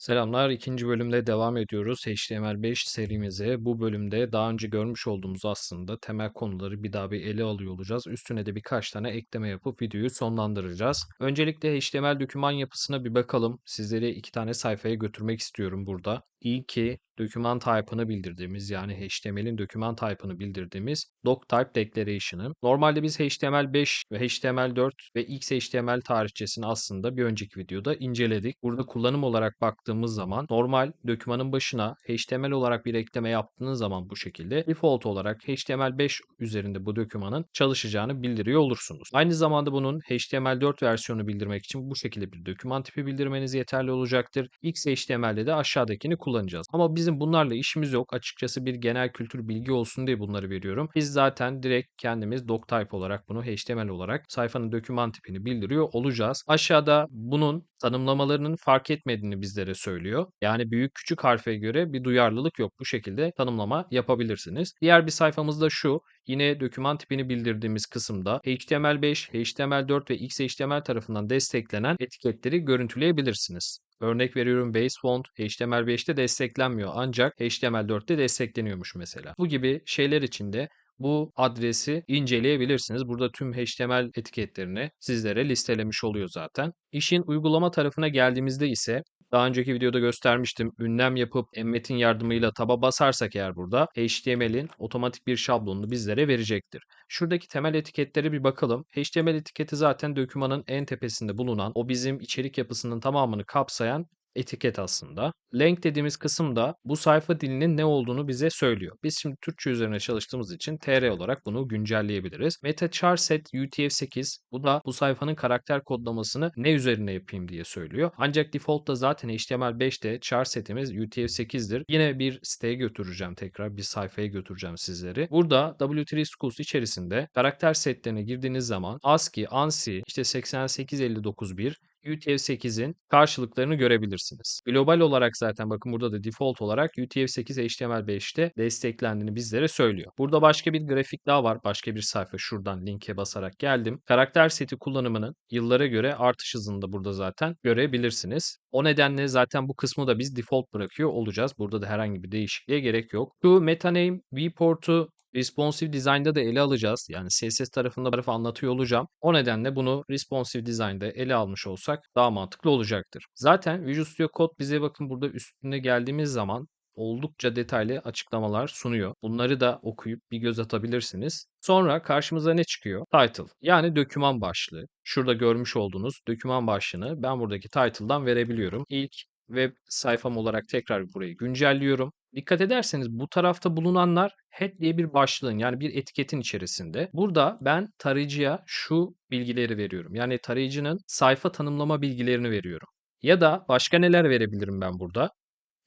Selamlar. ikinci bölümde devam ediyoruz HTML5 serimize. Bu bölümde daha önce görmüş olduğumuz aslında temel konuları bir daha bir ele alıyor olacağız. Üstüne de birkaç tane ekleme yapıp videoyu sonlandıracağız. Öncelikle HTML doküman yapısına bir bakalım. Sizleri iki tane sayfaya götürmek istiyorum burada. İlki doküman type'ını bildirdiğimiz yani HTML'in doküman type'ını bildirdiğimiz doctype declaration'ı. Normalde biz HTML5 ve HTML4 ve XHTML tarihçesini aslında bir önceki videoda inceledik. Burada kullanım olarak baktığımız zaman normal dokümanın başına HTML olarak bir ekleme yaptığınız zaman bu şekilde default olarak HTML5 üzerinde bu dokümanın çalışacağını bildiriyor olursunuz. Aynı zamanda bunun HTML4 versiyonu bildirmek için bu şekilde bir doküman tipi bildirmeniz yeterli olacaktır. XHTML'de de aşağıdakini kullanacağız. Ama bizim bunlarla işimiz yok. Açıkçası bir genel kültür bilgi olsun diye bunları veriyorum. Biz zaten direkt kendimiz doctype olarak bunu HTML olarak sayfanın doküman tipini bildiriyor olacağız. Aşağıda bunun tanımlamalarının fark etmediğini bizlere söylüyor. Yani büyük küçük harfe göre bir duyarlılık yok. Bu şekilde tanımlama yapabilirsiniz. Diğer bir sayfamız da şu. Yine doküman tipini bildirdiğimiz kısımda HTML5, HTML4 ve XHTML tarafından desteklenen etiketleri görüntüleyebilirsiniz. Örnek veriyorum base font HTML5'te desteklenmiyor ancak HTML4'te destekleniyormuş mesela. Bu gibi şeyler için de bu adresi inceleyebilirsiniz. Burada tüm HTML etiketlerini sizlere listelemiş oluyor zaten. İşin uygulama tarafına geldiğimizde ise daha önceki videoda göstermiştim. Ünlem yapıp emmetin yardımıyla taba basarsak eğer burada HTML'in otomatik bir şablonunu bizlere verecektir. Şuradaki temel etiketlere bir bakalım. HTML etiketi zaten dokümanın en tepesinde bulunan o bizim içerik yapısının tamamını kapsayan etiket aslında. Length dediğimiz kısım da bu sayfa dilinin ne olduğunu bize söylüyor. Biz şimdi Türkçe üzerine çalıştığımız için TR olarak bunu güncelleyebiliriz. Meta char set UTF-8 bu da bu sayfanın karakter kodlamasını ne üzerine yapayım diye söylüyor. Ancak default'ta zaten HTML5'te char setimiz UTF-8'dir. Yine bir siteye götüreceğim tekrar bir sayfaya götüreceğim sizleri. Burada W3 Schools içerisinde karakter setlerine girdiğiniz zaman ASCII, ANSI, işte 8859.1 UTF-8'in karşılıklarını görebilirsiniz. Global olarak zaten bakın burada da default olarak UTF-8 HTML5'te desteklendiğini bizlere söylüyor. Burada başka bir grafik daha var. Başka bir sayfa şuradan linke basarak geldim. Karakter seti kullanımının yıllara göre artış hızını da burada zaten görebilirsiniz. O nedenle zaten bu kısmı da biz default bırakıyor olacağız. Burada da herhangi bir değişikliğe gerek yok. Şu metaname viewport'u Responsive Design'da da ele alacağız. Yani CSS tarafında tarafı anlatıyor olacağım. O nedenle bunu Responsive Design'da ele almış olsak daha mantıklı olacaktır. Zaten Visual Studio Code bize bakın burada üstüne geldiğimiz zaman oldukça detaylı açıklamalar sunuyor. Bunları da okuyup bir göz atabilirsiniz. Sonra karşımıza ne çıkıyor? Title yani doküman başlığı. Şurada görmüş olduğunuz doküman başlığını ben buradaki title'dan verebiliyorum. İlk web sayfam olarak tekrar burayı güncelliyorum. Dikkat ederseniz bu tarafta bulunanlar head diye bir başlığın yani bir etiketin içerisinde. Burada ben tarayıcıya şu bilgileri veriyorum. Yani tarayıcının sayfa tanımlama bilgilerini veriyorum. Ya da başka neler verebilirim ben burada?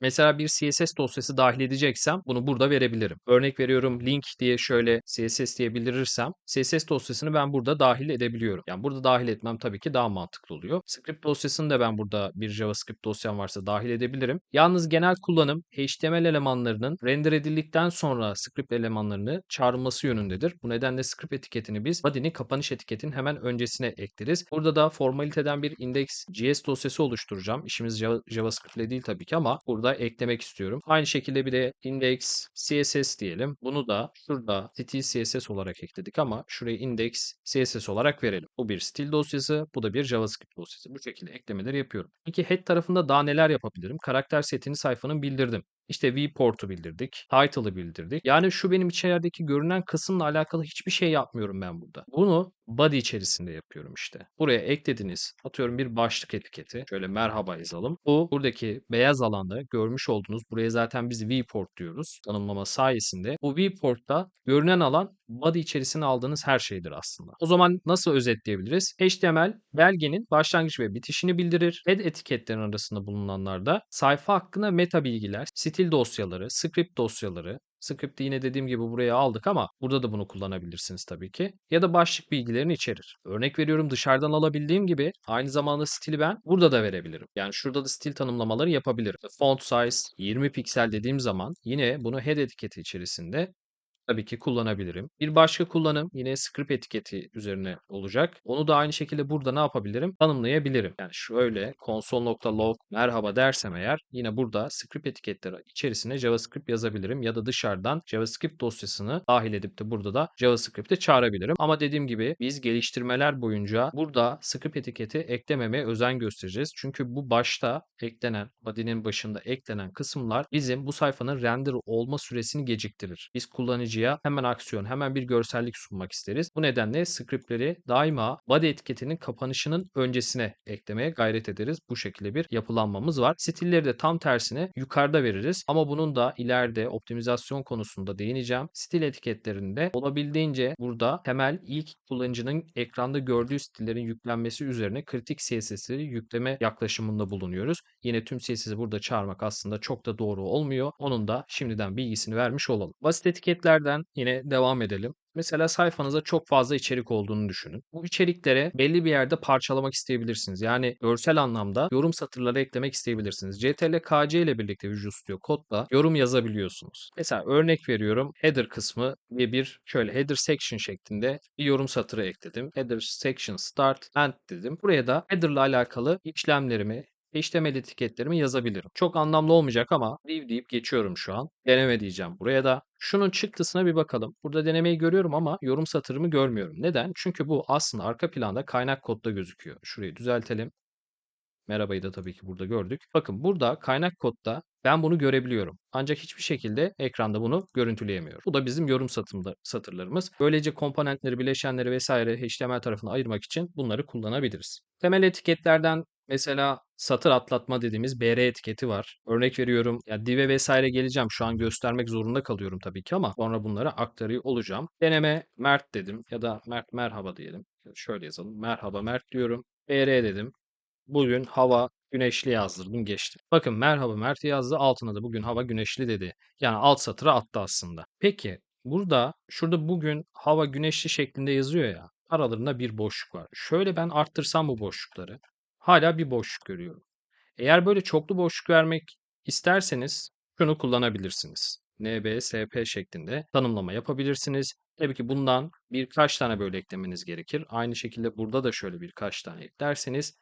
Mesela bir CSS dosyası dahil edeceksem bunu burada verebilirim. Örnek veriyorum link diye şöyle CSS diye bildirirsem CSS dosyasını ben burada dahil edebiliyorum. Yani burada dahil etmem tabii ki daha mantıklı oluyor. Script dosyasını da ben burada bir JavaScript dosyam varsa dahil edebilirim. Yalnız genel kullanım HTML elemanlarının render edildikten sonra script elemanlarını çağrılması yönündedir. Bu nedenle script etiketini biz body'nin kapanış etiketinin hemen öncesine ekleriz. Burada da formaliteden bir index.js dosyası oluşturacağım. İşimiz JavaScript ile değil tabii ki ama burada eklemek istiyorum. Aynı şekilde bir de index CSS diyelim. Bunu da şurada stil CSS olarak ekledik ama şuraya index CSS olarak verelim. Bu bir stil dosyası, bu da bir JavaScript dosyası. Bu şekilde eklemeleri yapıyorum. Peki head tarafında daha neler yapabilirim? Karakter setini sayfanın bildirdim. İşte viewport'u bildirdik. Title'ı bildirdik. Yani şu benim içerideki görünen kısımla alakalı hiçbir şey yapmıyorum ben burada. Bunu body içerisinde yapıyorum işte. Buraya eklediniz. Atıyorum bir başlık etiketi. Şöyle merhaba yazalım. Bu buradaki beyaz alanda görmüş olduğunuz buraya zaten biz viewport diyoruz. Tanımlama sayesinde. Bu viewport'ta görünen alan body içerisine aldığınız her şeydir aslında. O zaman nasıl özetleyebiliriz? HTML belgenin başlangıç ve bitişini bildirir. Head etiketlerin arasında bulunanlar da sayfa hakkında meta bilgiler, stil dosyaları, script dosyaları, Script'i yine dediğim gibi buraya aldık ama burada da bunu kullanabilirsiniz tabii ki. Ya da başlık bilgilerini içerir. Örnek veriyorum dışarıdan alabildiğim gibi aynı zamanda stili ben burada da verebilirim. Yani şurada da stil tanımlamaları yapabilirim. Font size 20 piksel dediğim zaman yine bunu head etiketi içerisinde tabii ki kullanabilirim. Bir başka kullanım yine script etiketi üzerine olacak. Onu da aynı şekilde burada ne yapabilirim? Tanımlayabilirim. Yani şöyle console.log merhaba dersem eğer yine burada script etiketleri içerisine JavaScript yazabilirim ya da dışarıdan JavaScript dosyasını dahil edip de burada da JavaScript'i çağırabilirim. Ama dediğim gibi biz geliştirmeler boyunca burada script etiketi eklememeye özen göstereceğiz. Çünkü bu başta eklenen, body'nin başında eklenen kısımlar bizim bu sayfanın render olma süresini geciktirir. Biz kullanıcıya hemen aksiyon, hemen bir görsellik sunmak isteriz. Bu nedenle scriptleri daima body etiketinin kapanışının öncesine eklemeye gayret ederiz. Bu şekilde bir yapılanmamız var. Stilleri de tam tersine yukarıda veririz. Ama bunun da ileride optimizasyon konusunda değineceğim. Stil etiketlerinde olabildiğince burada temel ilk kullanıcının ekranda gördüğü stillerin yüklenmesi üzerine kritik CSS'leri yükleme yaklaşımında bulunuyoruz. Yine tüm CSS'i burada çağırmak aslında çok da doğru olmuyor. Onun da şimdiden bilgisini vermiş olalım. Basit etiketlerden yine devam edelim. Mesela sayfanızda çok fazla içerik olduğunu düşünün. Bu içeriklere belli bir yerde parçalamak isteyebilirsiniz. Yani görsel anlamda yorum satırları eklemek isteyebilirsiniz. CTRL KC ile birlikte Visual Studio Code'da yorum yazabiliyorsunuz. Mesela örnek veriyorum header kısmı diye bir şöyle header section şeklinde bir yorum satırı ekledim. Header section start end dedim. Buraya da header ile alakalı işlemlerimi, HTML etiketlerimi yazabilirim. Çok anlamlı olmayacak ama div deyip geçiyorum şu an. Deneme diyeceğim buraya da. Şunun çıktısına bir bakalım. Burada denemeyi görüyorum ama yorum satırımı görmüyorum. Neden? Çünkü bu aslında arka planda kaynak kodda gözüküyor. Şurayı düzeltelim. Merhabayı da tabii ki burada gördük. Bakın burada kaynak kodda ben bunu görebiliyorum. Ancak hiçbir şekilde ekranda bunu görüntüleyemiyorum. Bu da bizim yorum satımda, satırlarımız. Böylece komponentleri, bileşenleri vesaire HTML tarafına ayırmak için bunları kullanabiliriz. Temel etiketlerden mesela satır atlatma dediğimiz BR etiketi var. Örnek veriyorum ya div'e vesaire geleceğim. Şu an göstermek zorunda kalıyorum tabii ki ama sonra bunları aktarıyor olacağım. Deneme Mert dedim ya da Mert merhaba diyelim. Şöyle yazalım. Merhaba Mert diyorum. BR dedim. Bugün hava güneşli yazdırdım geçtim. Bakın merhaba Mert yazdı altına da bugün hava güneşli dedi. Yani alt satıra attı aslında. Peki burada şurada bugün hava güneşli şeklinde yazıyor ya. Aralarında bir boşluk var. Şöyle ben arttırsam bu boşlukları hala bir boşluk görüyorum. Eğer böyle çoklu boşluk vermek isterseniz şunu kullanabilirsiniz. NBSP şeklinde tanımlama yapabilirsiniz. Tabii ki bundan birkaç tane böyle eklemeniz gerekir. Aynı şekilde burada da şöyle birkaç tane eklerseniz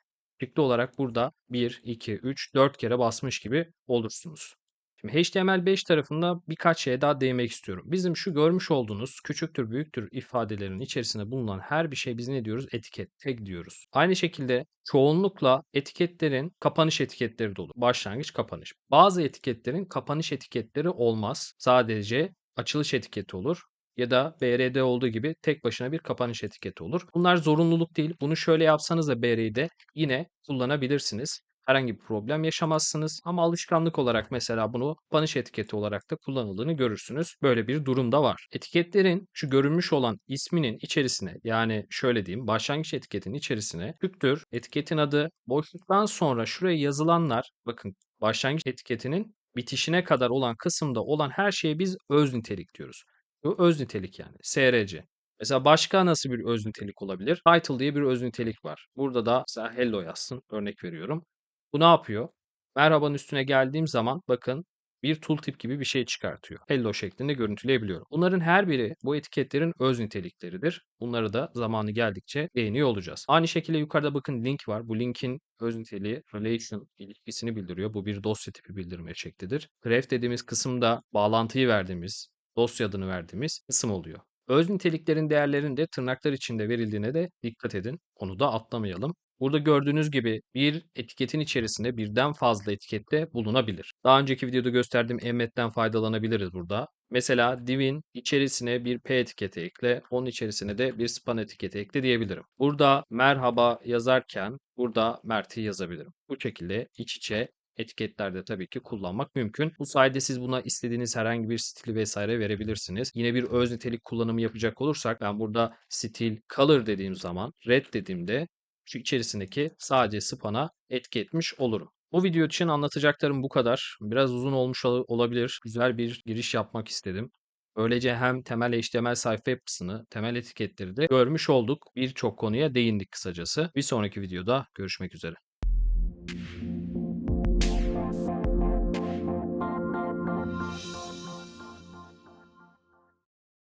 Çıktı olarak burada 1, 2, 3, 4 kere basmış gibi olursunuz. Şimdi HTML5 tarafında birkaç şeye daha değinmek istiyorum. Bizim şu görmüş olduğunuz küçüktür büyüktür ifadelerinin içerisinde bulunan her bir şey biz ne diyoruz? Etiket, tag diyoruz. Aynı şekilde çoğunlukla etiketlerin kapanış etiketleri de olur. Başlangıç, kapanış. Bazı etiketlerin kapanış etiketleri olmaz. Sadece açılış etiketi olur ya da BR'de olduğu gibi tek başına bir kapanış etiketi olur. Bunlar zorunluluk değil. Bunu şöyle yapsanız da BR'de yine kullanabilirsiniz. Herhangi bir problem yaşamazsınız ama alışkanlık olarak mesela bunu kapanış etiketi olarak da kullanıldığını görürsünüz. Böyle bir durum da var. Etiketlerin şu görünmüş olan isminin içerisine yani şöyle diyeyim başlangıç etiketinin içerisine Türktür etiketin adı boşluktan sonra şuraya yazılanlar bakın başlangıç etiketinin bitişine kadar olan kısımda olan her şeye biz öz nitelik diyoruz. Bu öz nitelik yani. SRC. Mesela başka nasıl bir öz nitelik olabilir? Title diye bir öz nitelik var. Burada da mesela hello yazsın. Örnek veriyorum. Bu ne yapıyor? Merhabanın üstüne geldiğim zaman bakın bir tooltip gibi bir şey çıkartıyor. Hello şeklinde görüntüleyebiliyorum. Bunların her biri bu etiketlerin öz nitelikleridir. Bunları da zamanı geldikçe değiniyor olacağız. Aynı şekilde yukarıda bakın link var. Bu linkin öz niteliği relation ilişkisini bildiriyor. Bu bir dosya tipi bildirme şeklidir. Graph dediğimiz kısımda bağlantıyı verdiğimiz, dosya adını verdiğimiz kısım oluyor. Öz niteliklerin değerlerinin de tırnaklar içinde verildiğine de dikkat edin. Onu da atlamayalım. Burada gördüğünüz gibi bir etiketin içerisinde birden fazla etikette bulunabilir. Daha önceki videoda gösterdiğim emmetten faydalanabiliriz burada. Mesela div'in içerisine bir p etiketi ekle, onun içerisine de bir span etiketi ekle diyebilirim. Burada merhaba yazarken burada Mert'i yazabilirim. Bu şekilde iç içe etiketlerde tabii ki kullanmak mümkün. Bu sayede siz buna istediğiniz herhangi bir stili vesaire verebilirsiniz. Yine bir öz nitelik kullanımı yapacak olursak ben burada stil color dediğim zaman red dediğimde şu içerisindeki sadece span'a etki etmiş olurum. Bu video için anlatacaklarım bu kadar. Biraz uzun olmuş olabilir. Güzel bir giriş yapmak istedim. Böylece hem temel HTML sayfa yapısını, temel etiketleri de görmüş olduk. Birçok konuya değindik kısacası. Bir sonraki videoda görüşmek üzere.